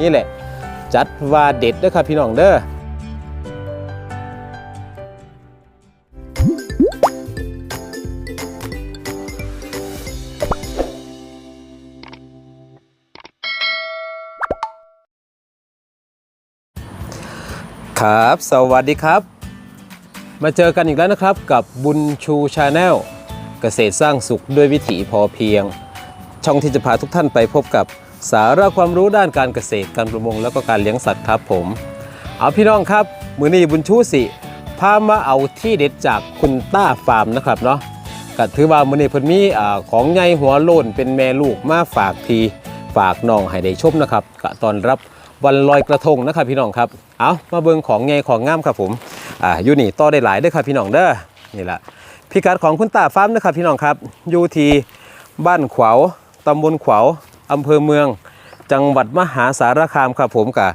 นี่แหละ จัดว่าเด็ดด้อครับพี่น้องเด้อครับ สวัสดีครับ มาเจอกันอีกแล้วนะครับกับบุญชูชาแนลเกษตรสร้างสุขด้วยวิถีพอเพียง ช่องที่จะพาทุกท่านไปพบกับ สาระความรู้ด้านการเกษตรการประมงแล้วก็การเลี้ยงสัตว์ครับผม เอาพี่น้องครับ มือนี้บุญชูสิพามาเอาที่เด็ดจากคุณต้าฟาร์มนะครับเนาะก็ถือว่ามือนี้เพิ่นมีอของใหญ่หัวโลนเป็นแม่ลูกมาฝากทีฝากน้องให้ได้ชมนะครับก็ตอนรับวันลอยกระทงนะครับพี่น้องครับ เอามาเบิ่งของใหญ่ของงามครับผม อ่าอยู่นี่ต่อได้หลายเด้อครับพี่น้องเด้อ นี่แหละพิกัดของคุณตาฟาร์มนะครับพี่น้องครับ อยู่ที่บ้านขวาวตำบลขวาว อำเภอเมือง จังหวัดมหาสารคามครับผมกับ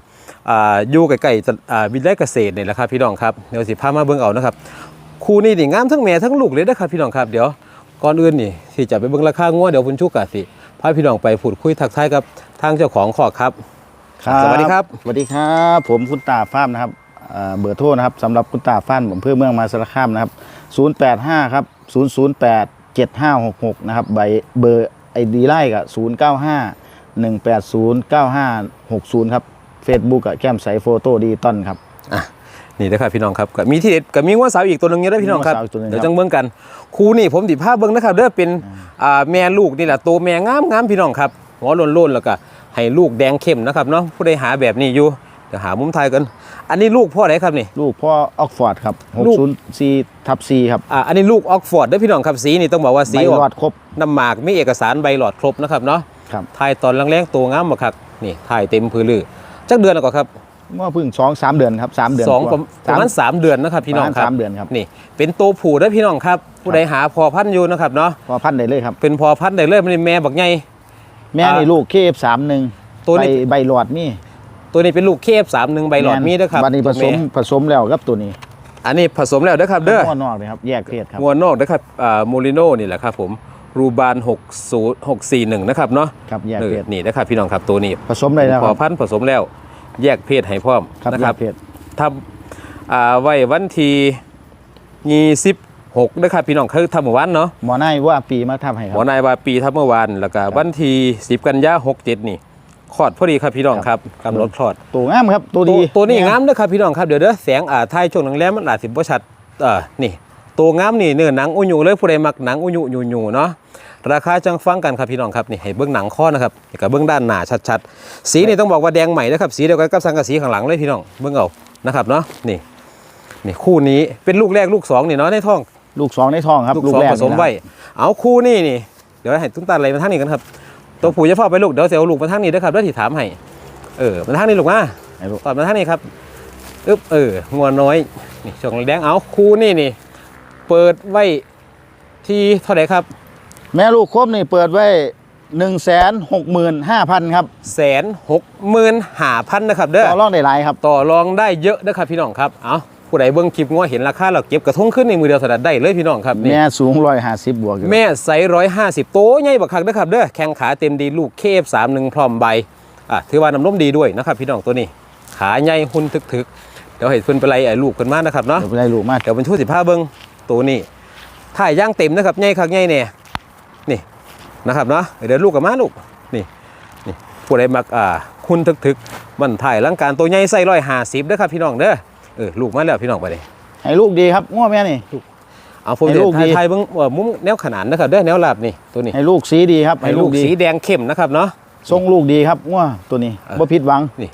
อ่าอยู่ใกล้ๆจะอ่าวิทยาลัยเกษตรนี่แหละครับพี่น้องครับเดี๋ยวสิพามาเบิ่งเอานะครับคู่นี้นี่งามทั้งแม่ทั้งลูกเลยนะครับพี่น้องครับเดี๋ยวก่อนอื่นนี่ที่จะไปเบิ่งราคางัวเดี๋ยวคุณชูกาสิพาพี่น้องไปพูดคุยทักทายกับทางเจ้าของขอกครับสวัสดีครับสวัสดีครับ ผมคุณตาฟ้าร์มนะครับอ่าเบอร์โทรนะครับสำหรับคุณตาฟ้าร์มอำเภอเมืองมหาสารคามนะครับ085ครับ008 7566นะครับใบเบอร์ ไอดีไลน์กับ095 180 9560ครับ Facebook กับแก้มใสโฟโต้ดีต้นครับอะนี่นะครับพี่น้องครับก็มีที่เด็ดก็มีงัวสาวอีกตัวหนึงอยู่ด้วยพี่น้องครับงัวสาวอีกตัวหนึ่งเดี๋ยวครับจังเบิ่งกันคู่นี่ผมดิพาเบิ่งนะครับเด้อเป็นอ่าแม่ลูกนี่แหละตัวแม่งามงามพี่น้องครับหัวโล้นๆแล้วก็ให้ลูกแดงเข้มนะครับเนาะผู้ใดหาแบบนี้อยู่ เดี๋ยวหามุมถ่ายกัน อันนี้ลูกพ่อไหนครับนี่ ลูกพ่อออกฟอร์ดครับลูก 604ทับ4ครับ อ่าอันนี้ลูกออกฟอร์ดเด้อพี่น้องครับสีนี่ต้องบอกว่าสีใบออกรอดครบ น้ำหมากมีเอกสารใบหลอดครบนะครับเนาะครับถ่ายตอนแรงๆตัวงามบักคักนี่ถ่ายเต็มพื้นลือจักเดือนแล้วก็ครับเมื่อเพิ่ง2 3เดือนครับ3เดือนสองกปว่าระมาณสามเดือนนะครับพี่น้องครับประมาณสามเดือนครับนี่ เป็นตัวผู้เด้อพี่น้องครับ ผู้ใดหาพอพันธุ์อยู่นะครับเนาะพอพันธุ์ได้เลยครับ เป็นพอพันธุ์ได้เลยมันนี่แม่บักใหญ่ แม่นี่ลูกเคฟสามหนึ่งตัวนี้ ใบใบหลอดมี ตัวนี้เป็นลูกเคฟสามหนึ่งใบหลอดมีเด้อครับบัดนี้ผสมตัวแผสมแล้วกับตัวนี้ อันนี้ผสมแล้วเด้อครับเด้อหัวนอกเลยครับแยกเพศครับงัวนอกนะครับอ่าโมลิโน่นี่แหละครับผมรูบาน60 641นะครับเนาะครับแยกเออเพศนี่นะครับพี่น้องครับตัวนี้ผสมได้แล้วพคอรับพันธุ์ผสมแล้ว แยกเพศให้พร้อมครับนะแยครับกเพศทำอ่าไว้วันที่26นะครับพี่น้องคือทำเมื่อวานเนาะหมอนายว่าปีมาทำให้คหรัมอนายว่าปีทำเมื่อวานแล้วก็วันที่10กันยา67นี่ คลอดพอดีครับพี่น้องครับกำหนดคลอดตัวงามครับตัวตัวดีตัวนี้งามเด้อครับพี่น้องครับเดี๋ยวเด้อแสงอ่าท้ายช่วงหนังแรมมันอาจสิบ่ชัดเอ่อนี่ตัวงามนี่เนื้อหนังอุยุเลยผู้ใดมักหนังอุยุยูยูเนาะราคาจังฟังกันครับพี่น้องครับนี่ให้เบื้องหนังข้อนะครับนี่กับเบื้องด้านหน้าชัดๆ สีนี่ต้องบอกว่าแดงใหม่นะครับสีเดียวกันกับสังกะสีข้างหลังเลยพี่น้องเบื้องเอานะครับเนาะนี่นี่คู่นี้เป็นลูกแรกลูกสองนี่เนาะในท้อง ลูกสองในท้องครับลูกลูกสองแรกผสมนี่นะไว้เอาคู่นี่นี่เดี๋ยวให้ตุ้มตาอะไรมาทางนี้กันครับ ตัวผู้จะเฝ้าไปลูกเดี๋ยวเสียวลูกมาทางนี้เด้อครับเดี๋ยวที่ถามให้เออมาทางนี้ลูกมาให้ลูก ตอดมาทางนี้ครับอึ๊บเอองัวน้อยนี่ช่องแดงเอาคู่นี่นี่ เปิดไว้ที่เท่าไหร่ครับแม่ลูกครบนี่เปิดไว้หนึ่งแสนหกหมื่นห้าพันครับแสนหกหมื่นหาพันนะครับเด้อ ต่อรองได้หลายครับ ต่อรองได้เยอะนะครับพี่น้องครับ เอา ผู้ใดเบิ่งคลิปงัวเห็นราคาเราเก็บกระทงขึ้นในมือเดียวสดัดได้เลยพี่น้องครับนี่แม่สูงร้อยห้าสิบบวกอยู่แม่ไซร้อยห้าสิบโตใหญ่บักคักนะครับเด้อแข้งขาเต็มดีลูกเคฟสามหนึ่งพร้อมใบอะถือว่าน้ำนมดีด้วยนะครับ พี่น้องตัวนี้ ขาใหญ่หุ่นทึกๆเดี๋ยวให้เพิ่นไปไล่ไอ้ลูกเพิ่นมานะครับเนาะเดี๋ยวไปได้ลูกมากเดี๋ยวเป็นชูสิบห้าเบิ้งตัวนี้ถ่ายย่างเต็มนะครับใหญ่คักใหญ่เนี่ยนี่นะครับเนาะเดี๋ยวลูกกับมาลูกนี่นี่ผู้ใดมักอ่าคุณทึกทึกๆมันถ่ายร่างการตัวใหญ่ใส่ร้อยห้าสิบเด้อครับพี่น้องเด้อ เออลูกมาแล้วพี่น้องไปเลยให้ลูกดีครับง้อแม่นี่ เอาผมให้เดี๋ยลูวกถ่ายดีถ่ายเบิ้งเอ่อมุมแนวขนานนะครับเด้อแนวลาบนี่ตัวนี้ให้ลูกสีดีครับให้ลูกสีแดงเข้มนะครับเนาะ ทรงลูกดีครับง้อตัวนี้เออบ่ผิดหวังนี่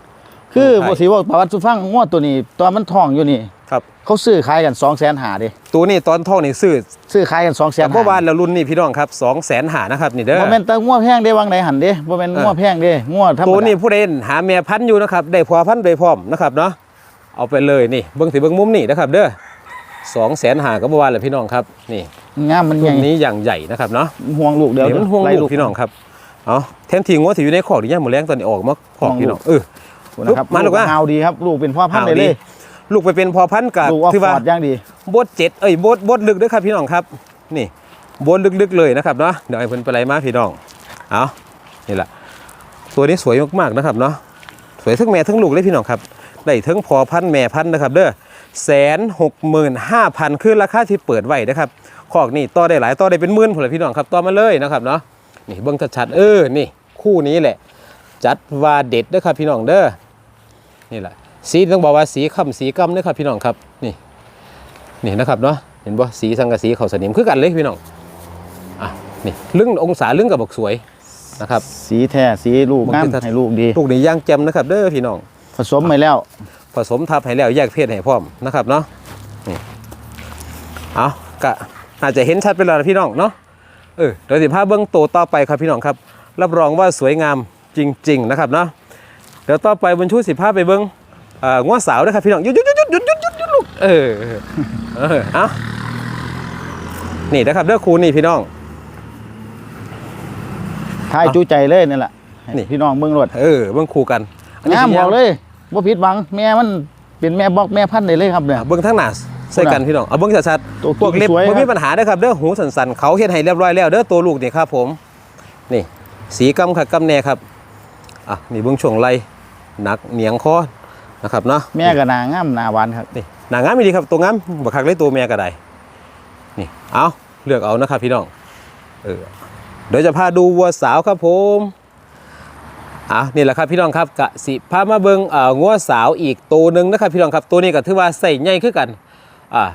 คือใช่ บ่สิว่าประวัติสุฟังง้อตัวนี้ตอนมันท้องอยู่นี่ ครับ เขาซื้อขายกัน2 0 0 0 0หาดิตัวนี้ตอนท่องนี่ซื้อซื้อขายกัน2 0 0 0 0แต่เมื่อวานแล้วรุ่นนี่พี่น้องครับสองแสนหานะครับนี่เด้อ บ่แม่นแต่ง้อแพงเด้วังใดหันเด้บ่แม่นง้อแพงเด้ง้อธรรมตัวดานี้ผู้ใดหาแม่พันธุ์อยู่นะครับได้พอพันธุ์โดยพร้อมนะครับเนาะ เอาไปเลยนี่เบิ้งถือเบิ้งมุมนี่นะครับ เด้อสองแสนหาก็เมื่อวานเลยพี่น้องครับนี่งามมันใหรุ่ญ่นนี้อย่างใหญ่นะครับเนาะห่วงลูกเดียวเดี๋ยวมันห่วงไลูกพี่น้องครับเอาแทนทีงัวถืออยู่ในขอกดีเนี่ยหมดแรงตอนนี้ออกมาขอกพี่น้องเออนะครับมาลูกมาฮาวดีครับลูกเป็นพ่อพันธุ์เอาได้เลดียลูกไปเป็นพอพันธุ์กับลูกออกที่ฟว่าอร์ดอย่างดีบดเจ็ดเอ้ยบดบดลึกด้วยครับพี่น้องครับนี่บดลึกๆเลยนะครับเนาะเดี๋ยวไอ้เพิ่นไปไล่มาพี่น้อง เอานี่แหละ ตัวนี้สวยมากๆนะครับเนาะ สวยทั้งแม่ทั้งลูกเลยพี่น้องครับ ได้ทั้งพอพันธุ์แม่พันธุ์นะครับเด้อแสนหกหมื่นห้าพันคือราคาที่เปิดไว้นะครับคอกนี่ต่อได้หลายต่อได้เป็นหมื่นผลพี่น้องครับต่อมาเลยนะครับเนาะนี่เบิ้งชัดๆเออนี่คู่นี้แหละ จัดว่าเด็ดเด้อครับพี่น้องเด้อนี่แหละสีต้องบอกว่าสีค่ำสีกำเด้อครับพี่น้องครับนี่นี่นะครับเนาะเห็นบ่สีสังกะสีเขาสนิมคือกันเลยพี่น้องอะนี่ลึงองศาลึงกับบอกสวยนะครับ สีแท้สีลูกมันงามคือถ้าให้ลูกดีลูกนี้ย่างแจมนะครับเด้อพี่น้อง ผสมไปแล้ว ผสมทับให้แล้วแยกเพศให้พร้อมนะครับเนาะนี่เอากะอาจจะเห็นชัดไปแล้วนะพี่น้องเนาะเออเดี๋ยวสิพาเบิ้งโตวต่อไปครับพี่น้องครับ รับรองว่าสวยงามจริง ๆ นะครับเนาะเดี๋ยวต่อไปบนชูสิพาไปเบิ้งเอ่อง้อสาวนะครับพี่น้องหยุดหยุดหยุดหยุดหยุดหยุดหยุดลูกเออเออเอานี่นะครับเด้อครูนี่พี่น้องทายจูใจเลยนี่แหละให้นี่พี่น้องเบิ่งรถเออเบิ้งครูกันอันนี้ งามสิบยัองกเลยว่าผิดหวังแม่มันเป็นแม่บอกแม่พันธุ์ได้เลยครับเนี่ยเบิ้งทั้งหน้าใส่กันพี่น้องเอาเบิ้งชัดตัวๆพวกเล็บสวยครับไม่มีปัญหาเด้อครับเด้อหูสันๆเขาเฮ็ดให้เรียบร้อยแล้วเด้อตัวลูกนี่ครับผมนี่สีกำค่ะกำแน่ครับอะนี่เบิ้งช่วงไหลหนักเหนียงคอนะครับเนาะแม่ก็นางามหนาหวานครับนี่หนางามไม่ดีครับตัวงามบักคักเลยตัวแม่ก็ได้นี่เอาเลือกเอานะครับพี่น้องเออเดี๋ยวจะพาดูวัวสาวครับผม อะนี่แหละครับพี่น้องครับกะสิพามาเบิงเอ่องัวสาวอีกตัวหนึ่งนะครับพี่น้องครับตัวนี้ก็ถือว่าใส่ใหญ่ขึ้นกันอ่า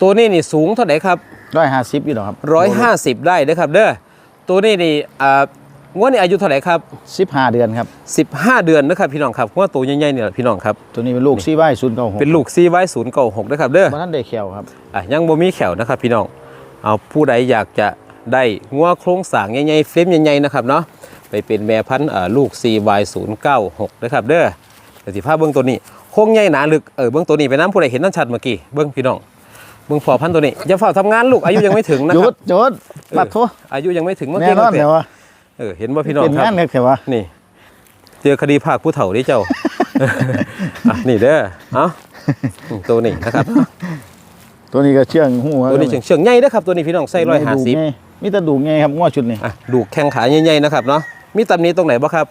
ตัวนี้นี่สูงเท่าไหร่ครับร้อยห้าสิบอยู่หรอครับร้อยห้าสิบได้นะครับเด้อตัวนี้นี่อ่างวดนี่อายุเท่าไหร่ครับสิบห้าเดือนครับสิบห้าเดือนนะครับพี่น้องครับงวดตัวใหญ่ๆเนี่ยพี่น้องครับตัวนี้เป็นลูกซีไว้ศูนย์เก้าหกเป็นลูกซีไว้ศูนย์เก้าหกนะครับเด้อท่านได้แขวครับอะยังบ่มีแขวนะครับพี่น้องเอาผู้ใดอยากจะได้งัวโครงสร้างใหญ่ๆเฟรมใหญ่ๆนะครับเนาะ ไปเป็นแม่พันธุ์อ่าลูก CY096 นะครับเด้อเดี๋ยวสิพาเบิ่งตัวนี้โค้งใหญ่หนาลึกเออเบิ่งตัวนี้ไปน้ำผู้ใดเห็นนั่นชัดเมื่อกี้เบิ่งพี่น้องเบิ่งพอพันธุ์ตัวนี้อย่าเฝ้าทำงานลูกอายุยังไม่ถึงนะหคยุรัดบหยุดเออปัดโทอายุยังไม่ถึงเมื่อแน่กี้นอนตั้งแต่เดี๋ยววะเออเห็นว่าพี่น้องเป็นครังานบ เน็กเถอะวะ นี่ เจอคดีภาคผู้เฒ่าดิเจ้า อะนี่เด้อเอาอืมตัวนี้นะครับตัวนี้ก็เชื่องหูตัวนี้เฉียงเฉียงใหญ่เด้อครับตัวนี้พี่น้องใส่ร้อยห้าสิบมีแต่ดูไงครับง้อชุดนี้อะดูแข้งขาใหญ่ๆนะครับเนาะ มีตำหนี้ตรงไหนบ้างครับ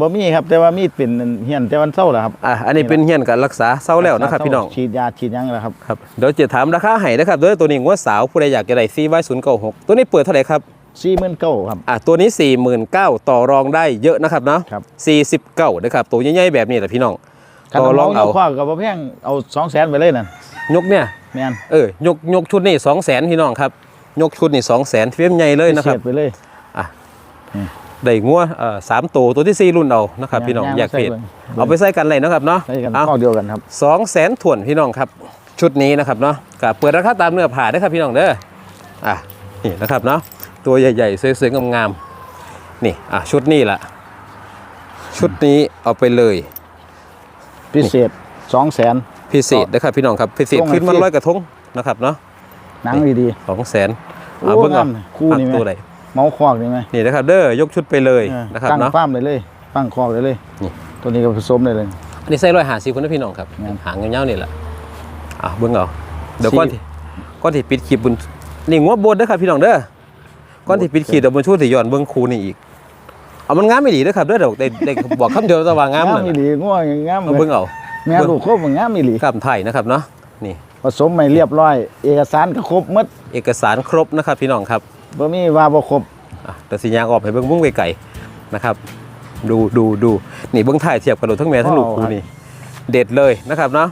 บ่มีครับ แต่ว่ามีดเป็นเหียนแต่วันเศร้าแหละครับอะอันนี้เป็นเฮียนการรักษาเศร้าแล้วนะครับพี่น้องฉีดยาฉีดหยังแล้วครับครับเดี๋ยวจะถามราคาให้นะครับเด้อตัวนี้งวดสาวผู้ใดอยากจะได้ซีไว้ศูนย์เก้าหกตัวนี้เปิดเท่าไหร่ครับสี่หมื่นเก้าครับอะตัวนี้4 9 0 0 0ต่อรองได้เยอะนะครับเนาะครับสี่สิบเก้านะครับตัวใหญ่ๆแบบนี้แหละพี่น้องคันต่อรองน้เอายกข้อกับบ่แพงเอาสองแสนไปเลยนั่นยกเนี่ยแม่นเออยกยกชุดนี่สองแสนพี่น้องครับยกชุดนี่สองแสนเฟี้ยมใหญ่เลยนะครับพิศษไปเลย ได้งัวเอ่อสามตัวตัวที่สี่รุ่นเอานะครับย่างพี่น้องย่างอยากใส่เพจเบิ่งเอาไปใส่กันเลยนะครับเนาะใช้กันเอาข้อเดียวกันครับสองแสนถ่วนพี่น้องครับ ชุดนี้นะครับเนาะกับเปิดราคาตามเนื้อผ่าได้ครับพี่น้องเด้ออะนี่นะครับเนาะตัวใหญ่ๆสวยๆงามๆนี่อะชุดนี้ล่ะชุดนี้เอาไปเลย พิเศษสองแสนพิเศษนะครับพี่น้องครับพิเศษตรงไหนขึ้นมันสิร้อยกระทงนะครับเนาะหนังดีสองแสนโอ้อะเบิ่งเอางามคู่นี่ไหมอะตัวไหนๆ เมาคอกนี่ไหมนี่นะครับเด้อยกชุดไปเลยเออนะครับตั้งเนาะฟาร์มเลยเลยตั้งคอกเลยเลยนี่ตัวนี้ก็ผสมเลยเลยอันนี้ใส่ร้อยหาสิคนนะพี่น้องครับงั้นหางเงาๆนี่แหละอะเบิ่งเอาเดี๋ยวสิก้อนที่ก้อนที่ปิดขีบบุญนี่งวบบนเด้อครับพี่น้องเด้อก้อนที่ปิดขีดเดี๋ยวบุญชูสิย้อนเบิ่งคูนี่อีกเอามันงามไม่ดีเด้อครับเด้อเดี๋ยวได้ได้บอกคำเดียวแต่ว่างามงามนั่นอีน่ะหลีง่วงงามเอาเบิ่งเอาแม่ลูกครบงามอีหลีกล้ามไทยนะครับเนาะนี่ผสมไม่เรียบร้อย เอกสารก็ครบหมดเอกสารครบนะครับพี่น้องครับ บ่มีว่าบ่ครบอะแต่สิยางออกให้เบิ่งมุ้งไก่ๆนะครับ ดูดูดูนี่เบิ่งถ่ายเทียบกันดูทั้งแม่ทั้งลูกคูนี่เด็ดเลยนะครับเนาะ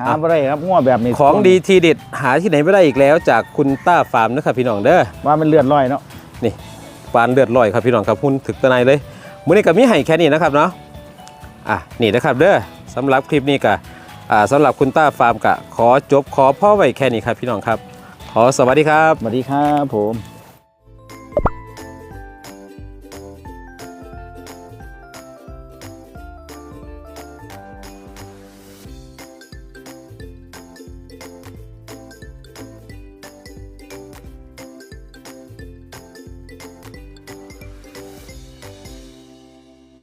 หาบ่ได้ครับง่วแบบนี้ของดีทีเด็ดหาที่ไหนไม่ได้อีกแล้วจากคุณต้าฟาร์มนะครับพี่น้องเด้อ ว่ามันเลือดร้อยเนาะนี่ปานเลือดลอยครับพี่น้องครับหุ้นถึกตะไนเลยมื้อนี้ก็มีให้แค่นี้นะครับเนาะอะนี่นะครับเด้อสำหรับคลิปนี้ก็อ่าสำหรับคุณต้าฟาร์มก็ขอจบขอพ่อไว้แค่นี้ครับพี่น้องครับ ขอสวัสดีครับ สวัสดีครับผม